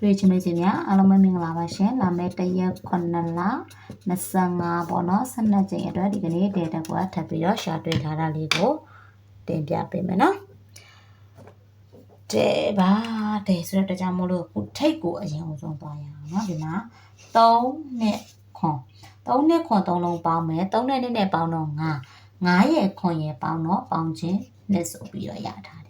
3ချင်းမိတ်ဆွေများအားလုံးပဲမင်္ဂလာပါရှင်လာမယ့်တရက်9လ25ပေါ့နော်12ချိန်အတွက်ဒီကနေ့ data ကိုထပ်ပြီးတော့ရှာတွေ့ထားတာလေးကိုတင်ပြပေးမယ်နော်တဲ့ပါတဲ့ဆိုတော့တကြမို့လို့ခုထိတ်ကိုအရင်ဆုံးသွားရအောင်နော်ဒီမှာ3နဲ့ခွန်3နဲ့ခွန်3လုံးပေါင်းမယ်3နဲ့နဲ့နဲ့ပေါင်းတော့9 9ရဲ့ခွန်ရဲ့ပေါင်းတော့ပေါင်းခြင်းနဲ့ဆိုပြီးတော့ရထားတယ်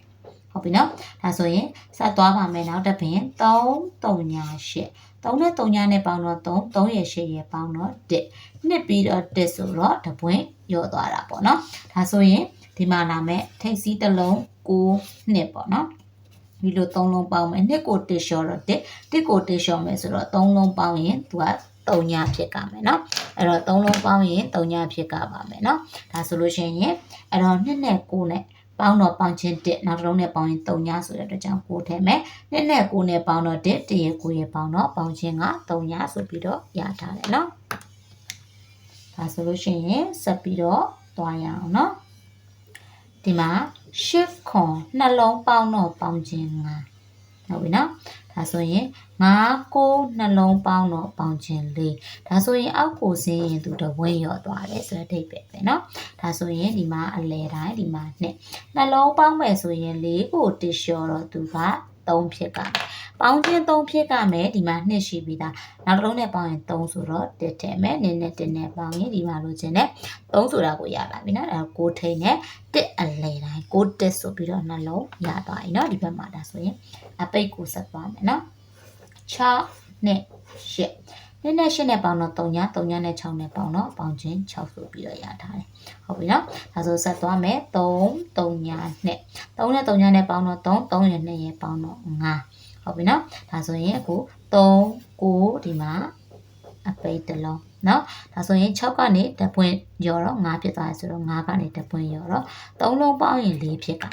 ဟုတ်ပြီနော်ဒါဆိုရင်ဆက်သွားပါမယ်နောက်တစ်ပင်3 3ညာ8 3နဲ့3ညာနဲ့ပေါင်းတော့3 3ရဲ့8ရဲ့ပေါင်းတော့1နှစ်ပြီးတော့1ဆိုတော့တပွင့်ရော့သွားတာပေါ့နော်ဒါဆိုရင်ဒီမှာလာမဲ့ထိတ်စီးတစ်လုံး9နှစ်ပေါ့နော်ဒီလို3လုံးပေါင်းမယ်နှစ်ကို1လျှော်တော့1 1ကို1လျှော်မယ်ဆိုတော့3လုံးပေါင်းရင်သူက3ညဖြစ်ကမယ်เนาะအဲ့တော့3လုံးပေါင်းရင်3ညဖြစ်ကပါမယ်เนาะဒါဆိုလို့ရှိရင်အဲ့တော့2နဲ့9နဲ့ ပေါင်းတော့ပေါင်းချင်း1နောက်တစ်လုံးနဲ့ပေါင်းရင်3ညဆိုတဲ့အတွက်ကြောင့်ကိုထည့်မယ်နှစ်နဲ့ကိုနဲ့ပေါင်းတော့1တရေကိုရေပေါင်းတော့ပေါင်းချင်းက3ညဆိုပြီးတော့ရထားတယ်နော်ဒါဆိုလို့ရှိရင်ဆက်ပြီးတော့တွားရအောင်နော်ဒီမှာ shift con နှလုံးပေါင်းတော့ပေါင်းချင်း5 ဟုတ်ပြီနော်ဒါဆိုရင်9 9နှလုံးပေါင်းတော့ပေါင်းချင်း4ဒါဆိုရင်အောက်ကိုဆင်းရင်သူတဝင်းရော့သွားတယ်ဆိုတဲ့အိပ်ပဲပဲเนาะဒါဆိုရင်ဒီမှာအလဲတိုင်းဒီမှာ2နှလုံးပေါင်းမယ်ဆိုရင်4ကိုတလျှော်တော့သူက3ဖြစ်ကမယ် ပေါင်းချင်း3ဖြစ်ကမယ်ဒီမှာ2ရှိပြီးသားနောက်တစ်လုံးနဲ့ပေါင်းရင်3ဆိုတော့တက်ထည့်မယ်နင်းနဲ့တင်းနဲ့ပေါင်းရင်ဒီမှာလိုချင်တဲ့3ဆိုတာကိုရလာပြီနော်အဲ6ထိန်နဲ့တက်အလဲတိုင်း6တက်ဆိုပြီးတော့နှလုံးရသွားပြီနော်ဒီဘက်မှာဒါဆိုရင်အပိတ်ကိုဆက်သွားမယ်နော်6နဲ့8နဲ့နဲ့ရှင်းနဲ့ပေါင်းတော့3ညာ3ညာနဲ့6နဲ့ပေါင်းတော့ပေါင်းချင်း6ဆိုပြီးတော့ရထားတယ်။ဟုတ်ပြီနော်။ဒါဆိုဆက်သွားမယ်3 3ညာနဲ့3နဲ့3ညာနဲ့ပေါင်းတော့3 3ရနဲ့ရပေါင်းတော့5 ဟုတ်ပြီနော်ဒါဆိုရင်အခု3 9ဒီမှာအပိတ်တလုံးနော်ဒါဆိုရင်6ကနေတပွင့်ရောတော့9ဖြစ်သွားတယ်ဆိုတော့9ကနေတပွင့်ရောတော့3လုံးပေါင်းရင်4ဖြစ်တာ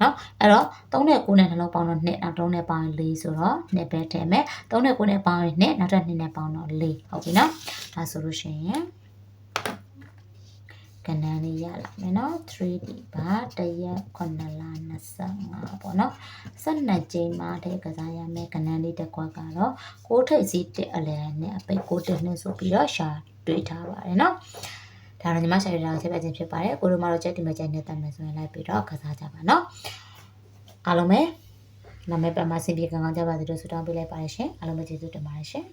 နော်အဲ့တော့3နဲ့9နဲ့နှလုံးပေါင်းတော့2နောက်3နဲ့ပေါင်းရင်4ဆိုတော့2ပဲထည့်မယ်3နဲ့9နဲ့ပေါင်းရင်2နောက်ထပ်2နဲ့ပေါင်းတော့4ဟုတ်ပြီနော်ဒါဆိုလို့ရှိရင် ကဏ္ဍလေးရလာမယ်နော် 3D ပါတရက်9လ25ပေါ့နော်12ကျိန်းမှာတဲ့ကစားရမယ်ကဏ္ဍလေးတစ်ခွက်ကတော့ကိုထိပ်စီးတက်အလန်နဲ့အပိတ်ကိုတက်နှင်းဆိုပြီးတော့ရှာတွေ့ထားပါတယ်နော်ဒါတော့ညီမရှာရတာဆက်ပြခြင်းဖြစ်ပါတယ်ကိုတို့မတော့ကြက်ဒီမကြက်နဲ့တတ်မယ်ဆိုရင်လိုက်ပြီးတော့ကစားကြပါနော်အားလုံးပဲနာမည်ပမာစင်ပြေကောင်းကြပါစေလို့ဆုတောင်းပေးလိုက်ပါတယ်ရှင်အားလုံးပဲကျေးဇူးတင်ပါတယ်ရှင်